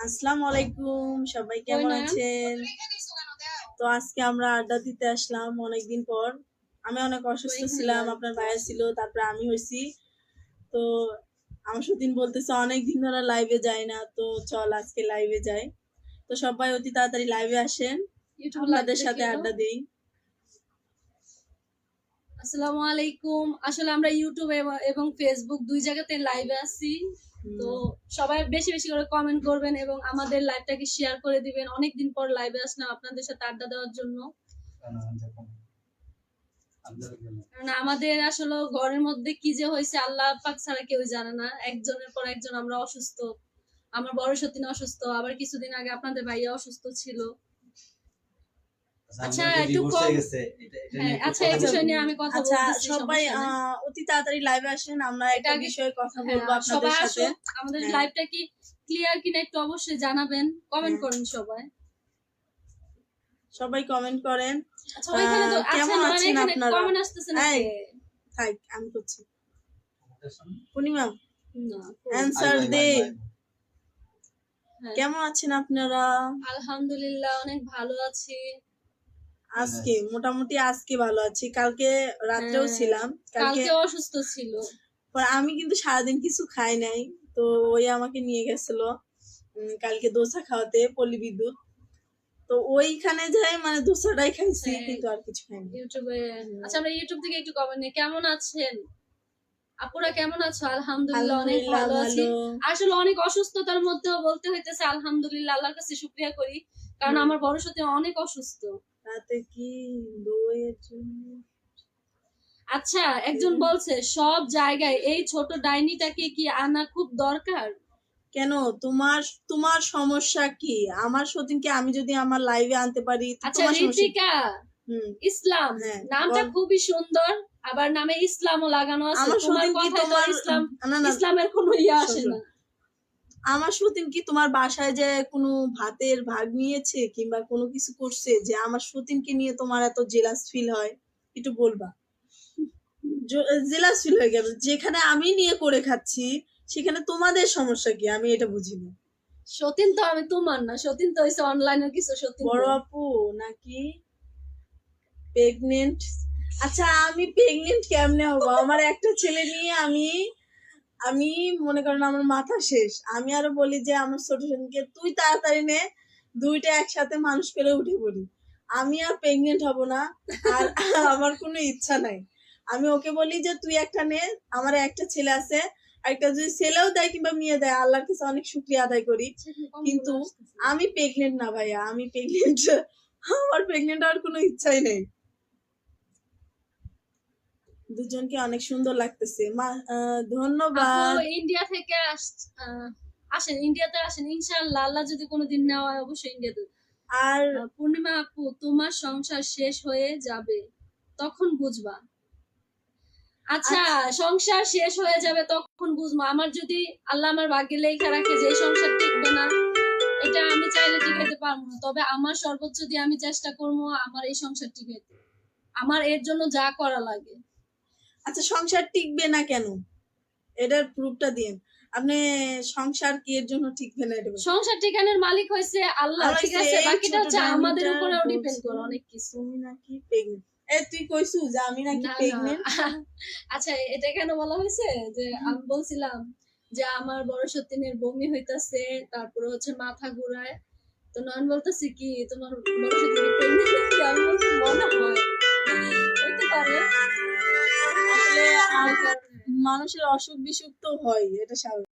আসসালামু আলাইকুম সবাই কেমন আছেন? তো আজকে আমরা আড্ডা দিতে আসলাম অনেকদিন পর। আমি অনেক অসুস্থ ছিলাম আপনার ভাইয়া ছিল তারপরে আমি হয়েছি। তো আমার সুদিন বলতেছে অনেক দিন ধরে লাইভে যাই না তো চল আজকে লাইভে যাই। তো সবাই অতি তাড়াতাড়ি লাইভে আসেন। আপনাদের সাথে আড্ডা দেই। আসসালামু আলাইকুম। আসলে আমরা ইউটিউব এবং- ফেসবুক দুই জায়গাতে লাইভে আছি। তো সবাই বেশি বেশি করে কমেন্ট করবেন এবং আমাদের লাইভটাকে শেয়ার করে দিবেন। অনেকদিন পর লাইভে আসলাম আপনাদের সাথে আড্ডা দেওয়ার জন্য। কারণ আমাদের আসলে ঘরের মধ্যে কি যে হয়েছে আল্লাহ পাক ছাড়া কেউ জানে না। একজনের পর একজন আমরা অসুস্থ। আমার বড় সতীন অসুস্থ। আবার কিছুদিন আগে আপনাদের ভাইয়া অসুস্থ ছিল। আচ্ছা, একটু কম- হ্যাঁ আচ্ছা এই বিষয় নিয়ে আমি কথা আচ্ছা সবাই অতি তাড়াতাড়ি লাইভে আসেন আমরা একটা এটা আগে- বিষয়ে কথা হ্যাঁ, বলব আপনাদের সাথে। আমাদের হ্যাঁ। লাইভটা কি ক্লিয়ার কিনা একটু অবশ্যই জানাবেন কমেন্ট। করেন সবাই। সবাই কমেন্ট করেন। আচ্ছা কেমন আছেন এখানে আপনারা? কমেন্ট আসতেছে না থাক আমি করছি। পূর্ণিমা অ্যান্সার দে। কেমন আছেন আপনারা? আলহামদুলিল্লাহ অনেক ভালো আছি। আজকে মোটামুটি আজকে ভালো আছি। কালকে রাত্রেও হ্যাঁ, ছিলাম। কালকে অসুস্থ ছিল। আমি কিন্তু সারাদিন কিছু খাই নাই। তো ওই আমাকে নিয়ে গেছিল কালকে দোসা খাওয়াতে পল্লী বিদ্যুৎ। তো ওইখানে যাই মানে দোসাটাই খাইছি হ্যাঁ। কিন্তু আর কিছু খাইনি। ইউটিউবে আচ্ছা আমরা ইউটিউব থেকে একটু কমেন্ট নিই। কেমন আছেন? আপুরা কেমন আছো? আলহামদুলিল্লাহ অনেক ভালো আছি। আসলে অনেক অসুস্থতার মধ্যেও বলতে হইতেছে আলহামদুলিল্লাহ আল্লাহর কাছে শুক্রিয়া করি। কারণ আমার বড় সত্যি অনেক অসুস্থ। রাতে কি জন্য? আচ্ছা একজন বলছে সব জায়গায় এই ছোট ডাইনিটাকে কি আনা খুব দরকার? কেন? তোমার তোমার সমস্যা কি? আমার সতীনকে আমি যদি আমার লাইভে আনতে পারি আচ্ছা? ঋতিকা ইসলাম হ্যাঁ, নামটা খুবই সুন্দর আবার নামে ইসলামও লাগানো আছে। তোমার সতীন কি কথায় তো ইসলাম ইসলামের কোনো ইয়ে আসে না। আমার সতীন কি তোমার বাসায় যে কোনো ভাতের ভাগ নিয়েছে কিংবা কোনো কিছু করছে? যে আমার সতীনকে নিয়ে তোমার এত জেলাস ফিল হয়? একটু বলবা। জেলাস ফিল হয়ে গেল যেখানে আমি নিয়ে করে খাচ্ছি সেখানে তোমাদের সমস্যা কি? আমি এটা বুঝি না। সতীন তো আমি তোমার না। সতীন তো হইছে অনলাইনে কিছু সতীন বড় আপু নাকি? প্রেগনেন্ট আচ্ছা আমি প্রেগনেন্ট কেমনে হব? আমার একটা ছেলে নিয়ে আমি আমি মনে করেন আমার মাথা শেষ। আমি আরও বলি যে, আমার ছোট বোনকে তুই তাড়াতাড়ি নে, দুইটা একসাথে মানুষ করে উঠে পড়ি। আমি আর প্রেগনেন্ট হব না, আর আমার কোনো ইচ্ছা নাই। আমি ওকে বলি যে, তুই একটা নে, আমার একটা ছেলে আছে, একটা যদি ছেলেও দেয় কিংবা মেয়ে দেয়, আল্লাহর কাছে অনেক শুক্রিয়া আদায় করি। কিন্তু আমি প্রেগনেন্ট না ভাইয়া, আমি প্রেগনেন্ট আমার প্রেগনেন্ট হওয়ার কোনো ইচ্ছাই নেই। দুজনকে অনেক সুন্দর লাগতেছে। ধন্যবাদ। ইন্ডিয়া থেকে আসেন ইন্ডিয়াতে আসেন। ইনশাআল্লাহ আল্লাহ যদি কোনোদিন নেওয়া হয় অবশ্যই ইন্ডিয়াতে আর পূর্ণিমা আপু তোমার সংসার শেষ হয়ে যাবে তখন বুঝবা। আচ্ছা। সংসার শেষ হয়ে যাবে তখন বুঝব। আমার যদি আল্লাহ আমার ভাগ্যে লেখা রাখে যে এই সংসার টিকবে না এটা আমি চাইলে টিকাইতে পারব না। তবে আমার সর্বোচ্চ দিয়ে আমি চেষ্টা করব আমার এই সংসার টিকাইতে। আমার এর জন্য যা করা লাগে। আচ্ছা সংসার টিকবে না কেন? এটার প্রুফটা দিন আপনি সংসার কি এর জন্য টিকবে না এটা সংসার ঠিকানের মালিক হয়েছে আল্লাহ ঠিক আছে? বাকিটা হচ্ছে আমাদের বলছে। ডিপেন্ড করে অনেক কিছু। তুমি নাকি প্রেগনেন্ট এ তুই কইছু যে আমি নাকি। প্রেগনেন্ট আচ্ছা এটা কেন বলা হয়েছে? যে আমি বলছিলাম যে আমার বড় সত্যিনের বমি হইতাছে তারপরে হচ্ছে মাথা ঘুরায়। তো নয়ন বলতেছে কি তোমার বড় সত্যিনের প্রেগনেন্ট নাকি আমি বলছি মনে মানুষের অসুখ বিসুখ তো হয় এটা স্বাভাবিক।